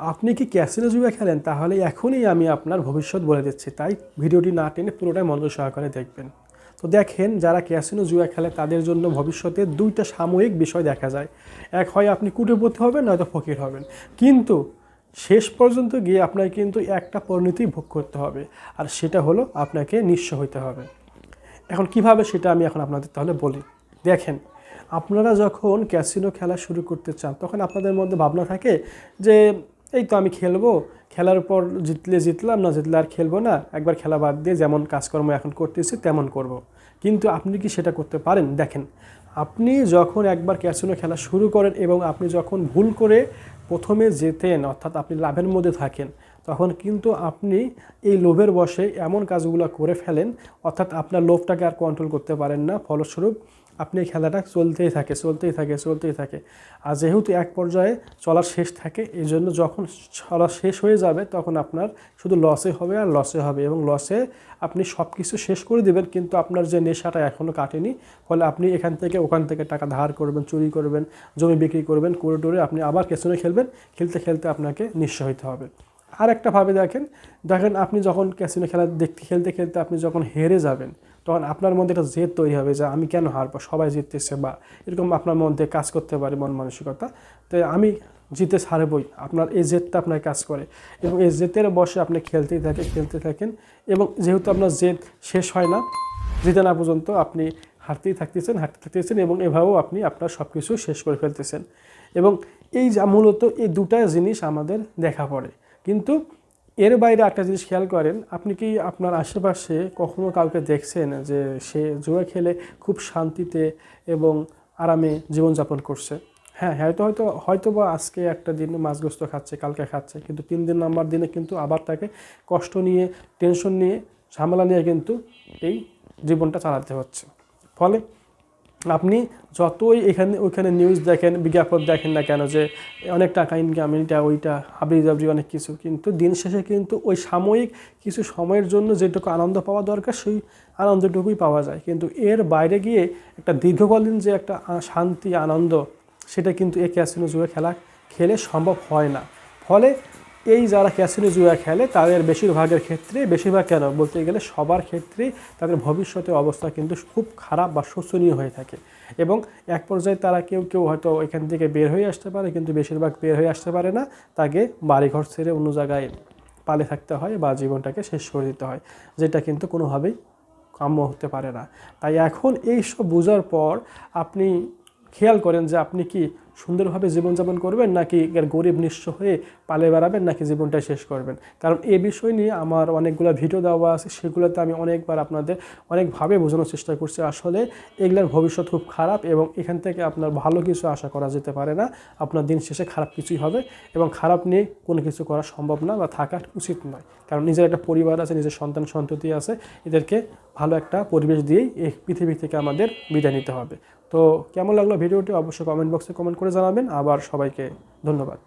আপনি কি ক্যাসিনো জুয়া খেলেন? তাহলে এখনই আমি আপনার ভবিষ্যৎ বলে দিচ্ছি। তাই ভিডিওটি না টেনে পুরোটাই মনোযোগ সহকারে দেখবেন। তো দেখেন, যারা ক্যাসিনো জুয়া খেলে, তাদের জন্য ভবিষ্যতে দুইটা সাময়িক বিষয় দেখা যায়। এক হয় আপনি কুটিপতি হবেন, নয়তো ফকির হবেন। কিন্তু শেষ পর্যন্ত গিয়ে আপনাকে কিন্তু একটা পরিণতি ভোগ করতে হবে। আর সেটা হলো আপনাকে নিঃস্ব হইতে হবে। এখন কীভাবে সেটা আমি এখন আপনাদের তাহলে বলি? দেখেন, আপনারা যখন ক্যাসিনো খেলা শুরু করতে চান, তখন আপনাদের মধ্যে ভাবনা থাকে যে এই তো আমি খেলব। খেলার পর জিতলে জিতলাম, না জিতলে আর খেলব না। একবার খেলা বাদ দিয়ে যেমন কাজকর্ম এখন করতেছি তেমন করব। কিন্তু আপনি কি সেটা করতে পারেন? দেখেন, আপনি যখন একবার ক্যাসিনো খেলা শুরু করেন এবং আপনি যখন ভুল করে প্রথমে জেতেন অর্থাৎ আপনি লাভের মধ্যে থাকেন, তখন কিন্তু আপনি এই লোভের বসে এমন কাজগুলো করে ফেলেন, অর্থাৎ আপনার লোভটাকে আর কন্ট্রোল করতে পারেন না। ফলস্বরূপ আপনি এই খেলাটা চলতেই থাকে চলতেই থাকে চলতেই থাকে। আর যেহেতু এক পর্যায়ে চলার শেষ থাকে এই জন্য যখন চলা শেষ হয়ে যাবে, তখন আপনার শুধু লসে হবে আর লসে হবে। এবং লসে আপনি সব কিছু শেষ করে দেবেন, কিন্তু আপনার যে নেশাটা এখনও কাটেনি, ফলে আপনি এখান থেকে, ওখান থেকে টাকা ধার করবেন, চুরি করবেন, জমি বিক্রি করবেন, করে টোরে আপনি আবার ক্যাসিনো খেলবেন। খেলতে খেলতে আপনাকে নিঃস্ব হইতে হবে। আর একটা ভাবে দেখেন দেখেন আপনি যখন ক্যাসিনো খেলা দেখতে, খেলতে খেলতে আপনি যখন হেরে যাবেন, তখন আপনার মধ্যে একটা জেদ তৈরি হবে যে আমি কেন হারবো, সবাই জিততেছে বা এরকম আপনার মধ্যে কাজ করতে পারে মন মানসিকতা। তো আমি জিতে হারবই আপনার এই জেদটা আপনার কাজ করে। এবং এই জেতের বসে আপনি খেলতেই থাকেন, খেলতে থাকেন এবং যেহেতু আপনার জেদ শেষ হয় না, জিতে না পর্যন্ত আপনি হারতেই থাকতেছেন, হারতে থাকতেছেন এবং এভাবেও আপনি আপনার সব কিছু শেষ করে ফেলতেছেন। এবং এই যা মূলত এই দুটা জিনিস আমাদের দেখা পড়ে। কিন্তু এর বাইরে একটা জিনিস খেয়াল করেন, আপনি কি আপনার আশেপাশে কখনো কাউকে দেখছেন যে সে জুয়া খেলে খুব শান্তিতে এবং আরামে জীবনযাপন করছে? হ্যাঁ হয়তো হয়তো হয়তো বা আজকে একটা দিন মাছগ্রস্ত খাচ্ছে, কালকে খাচ্ছে, কিন্তু তিন দিন নাম্বার দিনে কিন্তু আবার তাকে কষ্ট নিয়ে টেনশন নিয়ে, ঝামেলা নিয়ে কিন্তু এই জীবনটা চালাতে হচ্ছে। ফলে আপনি যতই এখানে ওইখানে নিউজ দেখেন, বিজ্ঞাপন দেখেন না কেন যে অনেক টাকা ইনকাম এটা, ওইটা হাবড়ি জাবড়ি অনেক কিছু। কিন্তু দিন শেষে কিন্তু ওই সাময়িক কিছু সময়ের জন্য যেটুকু আনন্দ পাওয়া দরকার, সেই আনন্দটুকুই পাওয়া যায়। কিন্তু এর বাইরে গিয়ে একটা দীর্ঘকালীন যে একটা শান্তি, আনন্দ, সেটা কিন্তু এ ক্যাসিনো জুয়া খেলা খেলে সম্ভব হয় না। ফলে এই যারা ক্যাসিনো জুয়া খেলে, তাদের বেশিরভাগের ক্ষেত্রে, বেশিরভাগ কেন? বলতে গেলে সবার ক্ষেত্রেই তাদের ভবিষ্যতের অবস্থা কিন্তু খুব খারাপ বা শোচনীয় হয়ে থাকে। এবং এক পর্যায়ে তারা কেউ কেউ হয়তো এখান থেকে বের হয়ে আসতে পারে, কিন্তু বেশিরভাগ বের হয়ে আসতে পারে না। তাকে বাড়িঘর ছেড়ে অন্য জায়গায় পালে থাকতে হয় বা জীবনটাকে শেষ করে দিতে হয়, যেটা কিন্তু কোনোভাবেই কাম্য হতে পারে না। তাই এখন এই সব বোঝার পর আপনি খেয়াল করেন যে আপনি কি সুন্দরভাবে জীবনযাপন করবেন নাকি গরিব নিঃস্ব হয়ে পালে বেড়াবেন নাকি জীবনটা শেষ করবেন? কারণ এ বিষয় নিয়ে আমার অনেকগুলো ভিডিও দেওয়া আছে, সেগুলোতে আমি অনেকবার আপনাদের অনেকভাবে বোঝানোর চেষ্টা করছি। আসলে এগুলোর ভবিষ্যৎ খুব খারাপ এবং এখান থেকে আপনার ভালো কিছু আশা করা যেতে পারে না। আপনার দিন শেষে খারাপ কিছুই হবে এবং খারাপ নিয়ে কোনো কিছু করা সম্ভব না বা থাকা উচিত নয়। কারণ নিজের একটা পরিবার আছে, নিজের সন্তান সন্ততি আছে, এদেরকে ভালো একটা পরিবেশ দিয়েই এই পৃথিবী থেকে আমাদের বিদায় নিতে হবে। তো কেমন লাগল ভিডিওটি? অবশ্যই কমেন্ট বক্সে কমেন্ট করে জানাবেন। আবার সবাইকে ধন্যবাদ।